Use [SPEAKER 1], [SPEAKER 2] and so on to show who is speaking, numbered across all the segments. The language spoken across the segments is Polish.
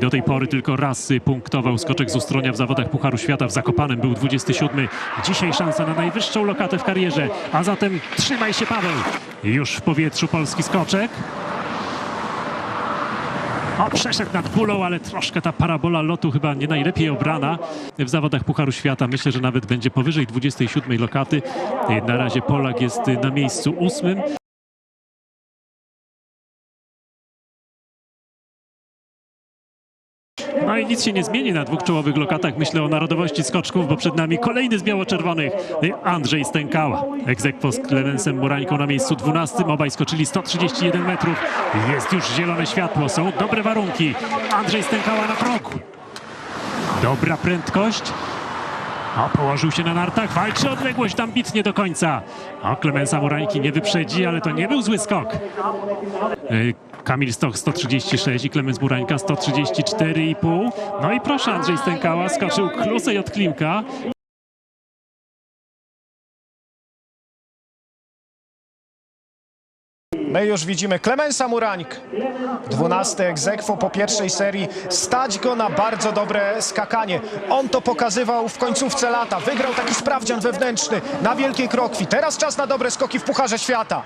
[SPEAKER 1] Do tej pory tylko raz punktował skoczek z Ustronia w zawodach Pucharu Świata w Zakopanem, był 27. Dzisiaj szansa na najwyższą lokatę w karierze, a zatem trzymaj się Paweł. Już w powietrzu polski skoczek. O, przeszedł nad kulą, ale troszkę ta parabola lotu chyba nie najlepiej obrana w zawodach Pucharu Świata. Myślę, że nawet będzie powyżej 27 lokaty. Na razie Polak jest na miejscu ósmym. No i nic się nie zmieni na dwóch czołowych lokatach. Myślę o narodowości skoczków, bo przed nami kolejny z biało-czerwonych, Andrzej Stękała. Egzekwo z Klemensem Murańką na miejscu 12. Obaj skoczyli 131 metrów. Jest już zielone światło, są dobre warunki. Andrzej Stękała na progu. Dobra prędkość. O, położył się na nartach, walczy odległość ambitnie do końca. O, Klemensa Murańki nie wyprzedzi, ale to nie był zły skok. Y, Kamil Stoch 136 i Klemens Murańka 134,5. No i proszę, Andrzej Stękała skoczył klusej od Klimka.
[SPEAKER 2] My już widzimy Klemensa Murańk. 12 egzekwo po pierwszej serii. Stać go na bardzo dobre skakanie. On to pokazywał w końcówce lata. Wygrał taki sprawdzian wewnętrzny na Wielkiej Krokwi. Teraz czas na dobre skoki w Pucharze Świata.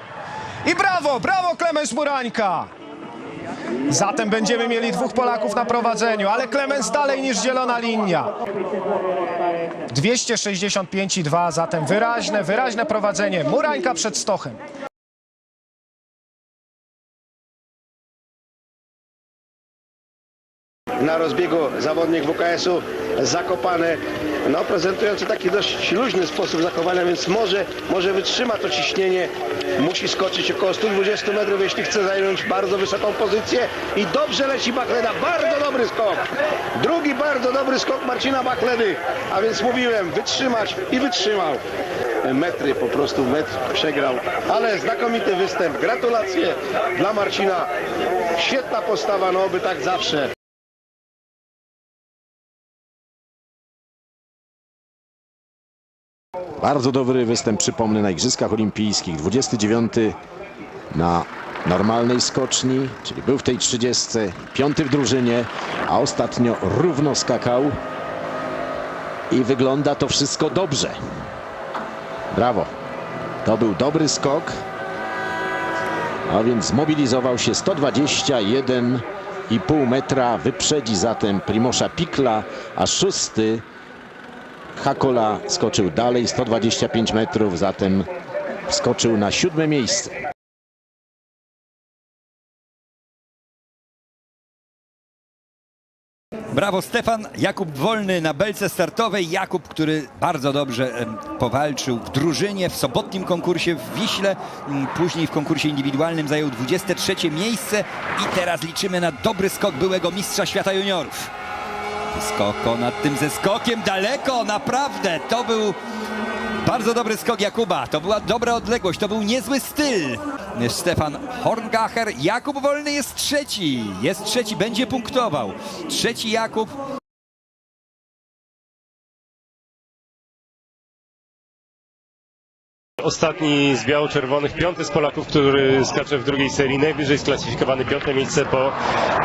[SPEAKER 2] I brawo, brawo Klemens Murańka! Zatem będziemy mieli dwóch Polaków na prowadzeniu, ale Klemens dalej niż zielona linia. 265,2, zatem wyraźne, wyraźne prowadzenie. Murańka przed Stochem.
[SPEAKER 3] Na rozbiegu zawodnik WKS-u Zakopane, no prezentujący taki dość luźny sposób zachowania, więc może, może wytrzyma to ciśnienie, musi skoczyć około 120 metrów, jeśli chce zająć bardzo wysoką pozycję. I dobrze leci Bachleda, bardzo dobry skok, drugi bardzo dobry skok Marcina Bachledy, a więc mówiłem, wytrzymać i wytrzymał. Metry, po prostu metr przegrał, ale znakomity występ, gratulacje dla Marcina, świetna postawa, no oby tak zawsze.
[SPEAKER 4] Bardzo dobry występ, przypomnę, na Igrzyskach Olimpijskich. 29 na normalnej skoczni, czyli był w tej 30, piąty w drużynie, a ostatnio równo skakał. I wygląda to wszystko dobrze. Brawo. To był dobry skok. A więc zmobilizował się 121,5 metra. Wyprzedzi zatem Primosza Pikla, a szósty Hakola skoczył dalej 125 metrów, zatem skoczył na siódme miejsce.
[SPEAKER 5] Brawo Stefan, Jakub Wolny na belce startowej. Jakub, który bardzo dobrze powalczył w drużynie, w sobotnim konkursie w Wiśle, m, później w konkursie indywidualnym zajął 23 miejsce i teraz liczymy na dobry skok byłego mistrza świata juniorów. Wysoko nad tym ze skokiem daleko, naprawdę, to był bardzo dobry skok Jakuba, to była dobra odległość, to był niezły styl. Stefan Horngacher, Jakub Wolny jest trzeci, jest trzeci, będzie punktował. Trzeci Jakub,
[SPEAKER 6] Ostatni z biało-czerwonych, piąty z Polaków, który skacze w drugiej serii, najwyżej sklasyfikowany piąte miejsce po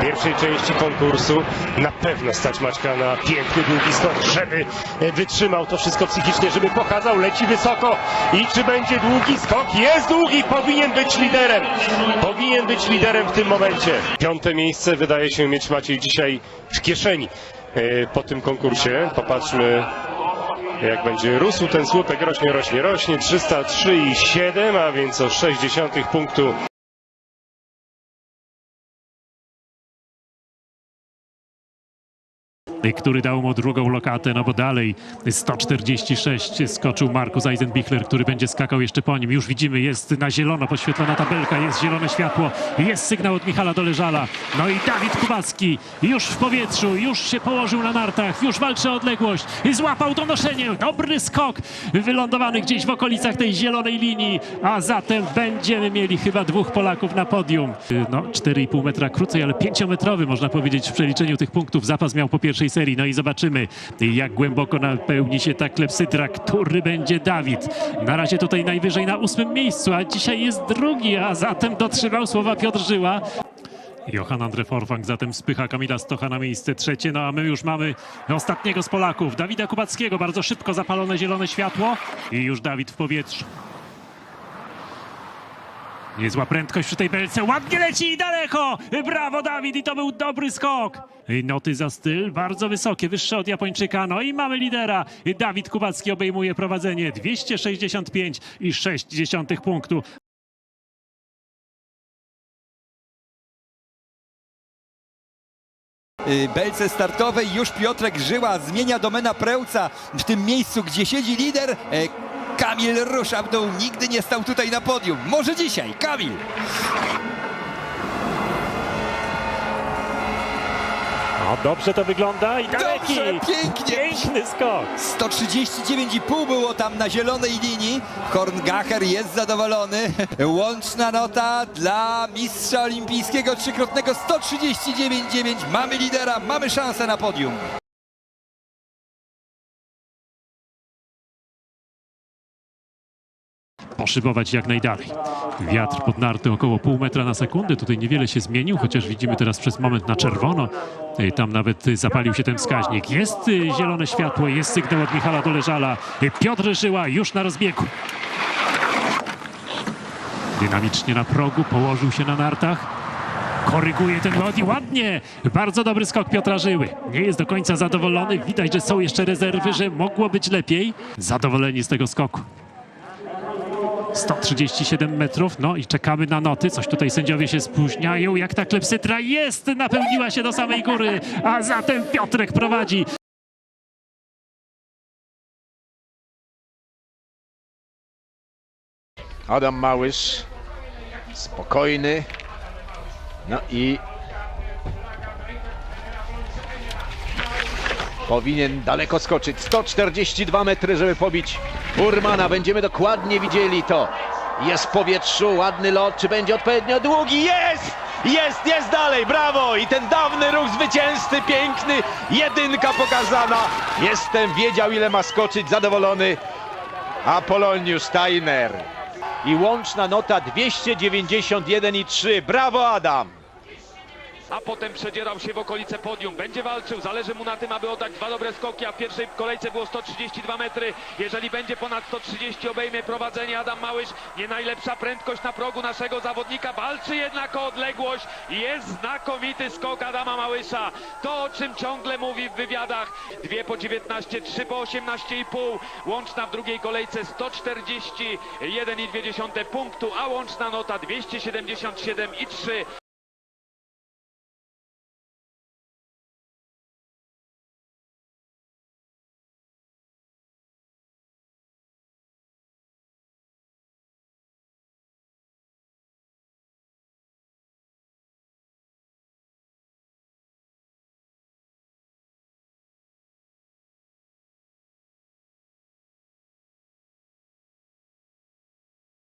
[SPEAKER 6] pierwszej części konkursu. Na pewno stać Maćka na piękny długi skok, żeby e, wytrzymał to wszystko psychicznie, żeby pokazał, leci wysoko i czy będzie długi skok? Jest długi, powinien być liderem. Powinien być liderem w tym momencie. Piąte miejsce wydaje się mieć Maciej dzisiaj w kieszeni e, po tym konkursie. Popatrzmy jak będzie rósł ten słupek, rośnie, rośnie, rośnie. 303,7, a więc o 0,6 punktu
[SPEAKER 1] który dał mu drugą lokatę, no bo dalej 146 skoczył Markus Eisenbichler, który będzie skakał jeszcze po nim. Już widzimy, jest na zielono poświetlona tabelka, jest zielone światło, jest sygnał od Michala Doleżala. No i Dawid Kubacki już w powietrzu, już się położył na nartach, już walczy o odległość, złapał to noszenie, dobry skok, wylądowany gdzieś w okolicach tej zielonej linii, a zatem będziemy mieli chyba dwóch Polaków na podium. No 4,5 metra krócej, ale 5-metrowy można powiedzieć w przeliczeniu tych punktów zapas miał po pierwszej serii. No i zobaczymy, jak głęboko napełni się ta klepsydra, który będzie Dawid. Na razie tutaj najwyżej na ósmym miejscu, a dzisiaj jest drugi, a zatem dotrzymał słowa Piotr Żyła. Johan Andre Forfang zatem spycha Kamila Stocha na miejsce trzecie, no a my już mamy ostatniego z Polaków, Dawida Kubackiego, bardzo szybko zapalone zielone światło i już Dawid w powietrzu. Niezła prędkość przy tej belce, ładnie leci i daleko! Brawo Dawid i to był dobry skok! Noty za styl, bardzo wysokie, wyższe od Japończyka, no i mamy lidera. Dawid Kubacki obejmuje prowadzenie 265,6 punktu.
[SPEAKER 5] y, belce startowej. Już Piotrek Żyła zmienia domena Prełca w tym miejscu, gdzie siedzi lider. Kamil rusza w dół, nigdy nie stał tutaj na podium. Może dzisiaj, Kamil!
[SPEAKER 1] No dobrze to wygląda i daleki!
[SPEAKER 5] Dobrze, pięknie!
[SPEAKER 1] Piękny skok!
[SPEAKER 5] 139,5 było tam na zielonej linii. Horngacher jest zadowolony. Łączna nota dla mistrza olimpijskiego trzykrotnego 139,9. Mamy lidera, mamy szansę na podium.
[SPEAKER 1] Poszybować jak najdalej. Wiatr pod narty około pół metra na sekundę. Tutaj niewiele się zmienił, chociaż widzimy teraz przez moment na czerwono. Tam nawet zapalił się ten wskaźnik. Jest y, zielone światło, jest sygnał od Michala Doleżala. Y, Piotr Żyła już na rozbiegu. Dynamicznie na progu, położył się na nartach. Koryguje ten lot i ładnie. Bardzo dobry skok Piotra Żyły. Nie jest do końca zadowolony. Widać, że są jeszcze rezerwy, że mogło być lepiej. Zadowoleni z tego skoku. 137 metrów, no i czekamy na noty. Coś tutaj sędziowie się spóźniają. Jak ta klepsytra jest, napełniła się do samej góry, a zatem Piotrek prowadzi.
[SPEAKER 4] Adam Małysz, spokojny. No i powinien daleko skoczyć. 142 metry, żeby pobić Burmana. Będziemy dokładnie widzieli to. Jest w powietrzu, ładny lot, czy będzie odpowiednio długi? Jest! Jest, jest dalej, brawo! I ten dawny ruch zwycięzcy, piękny, jedynka pokazana. Jestem, wiedział ile ma skoczyć, zadowolony. Apoloniusz Steiner. I łączna nota 291,3. Brawo Adam!
[SPEAKER 7] A potem przedzierał się w okolice podium. Będzie walczył, zależy mu na tym, aby oddać dwa dobre skoki, a w pierwszej kolejce było 132 metry. Jeżeli będzie ponad 130, obejmie prowadzenie Adam Małysz. Nie najlepsza prędkość na progu naszego zawodnika, walczy jednak o odległość. Jest znakomity skok Adama Małysza. To, o czym ciągle mówi w wywiadach. Dwie po 19, trzy po 18,5. Łączna w drugiej kolejce 141,2 punktu, a łączna nota 277,3.